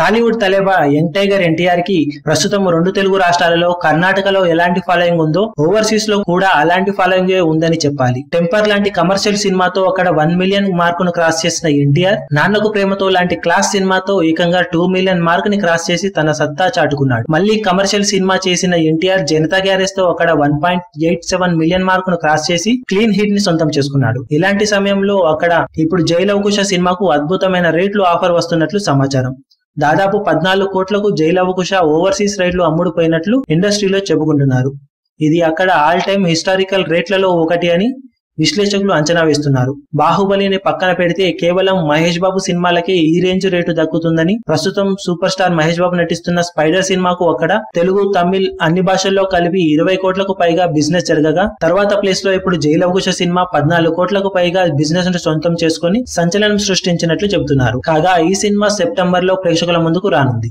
టాలీవుడ్ తలేబా young tiger ఎన్టీఆర్కి ప్రస్తుతం రెండు తెలుగు రాష్ట్రాలలో కర్ణాటకలో ఎలాంటి ఫాలోయింగ్ ఉందో ఓవర్సీస్లో కూడా అలాంటి ఫాలోయింగ్ ఉందని చెప్పాలి. టెంపర్ లాంటి కమర్షియల్ సినిమాతో అక్కడ వన్ మిలియన్ మార్క్ను క్రాస్ చేసిన ఎన్టీఆర్ నాన్నకు ప్రేమతో లాంటి క్లాస్ సినిమాతో ఏకంగా టూ మిలియన్ మార్క్ని క్రాస్ చేసి తన సత్తా చాటుకున్నాడు. మళ్ళీ కమర్షియల్ సినిమా చేసిన ఎన్టీఆర్ జనతా గ్యారేజ్తో అక్కడ one point eight seven million మార్క్ను cross చేసి క్లీన్ హిట్ని సొంతం చేసుకున్నాడు. ఇలాంటి సమయంలో అక్కడ ఇప్పుడు జైలవకుశ సినిమాకు అద్భుతమైన రేట్లు ఆఫర్ వస్తున్నట్లు సమాచారం. దాదాపు పద్నాలుగు కోట్లకు జైలవకుశ ఓవర్సీస్ రైట్లు అమ్ముడుపోయినట్లు ఇండస్ట్రీలో చెప్పుకుంటున్నారు ఇది అక్కడ ఆల్ టైమ్ హిస్టారికల్ రేట్లలో ఒకటి అని విశ్లేషకులు అంచనా వేస్తున్నారు. బాహుబలిని పక్కన పెడితే కేవలం మహేష్ బాబు సినిమాలకే ఈ రేంజ్ రేటు దక్కుతుందని ప్రస్తుతం సూపర్ స్టార్ మహేష్ బాబు నటిస్తున్న స్పైడర్ సినిమాకు అక్కడ తెలుగు తమిళ్ అన్ని భాషల్లో కలిపి ఇరవై కోట్లకు పైగా బిజినెస్ జరగగా తర్వాత ప్లేస్లో ఇప్పుడు జైలవకుశ సినిమా పద్నాలుగు కోట్లకు పైగా బిజినెస్ను సొంతం చేసుకుని సంచలనం సృష్టించినట్లు చెబుతున్నారు. కాగా ఈ సినిమా సెప్టెంబర్లో ప్రేక్షకుల ముందుకు రానుంది.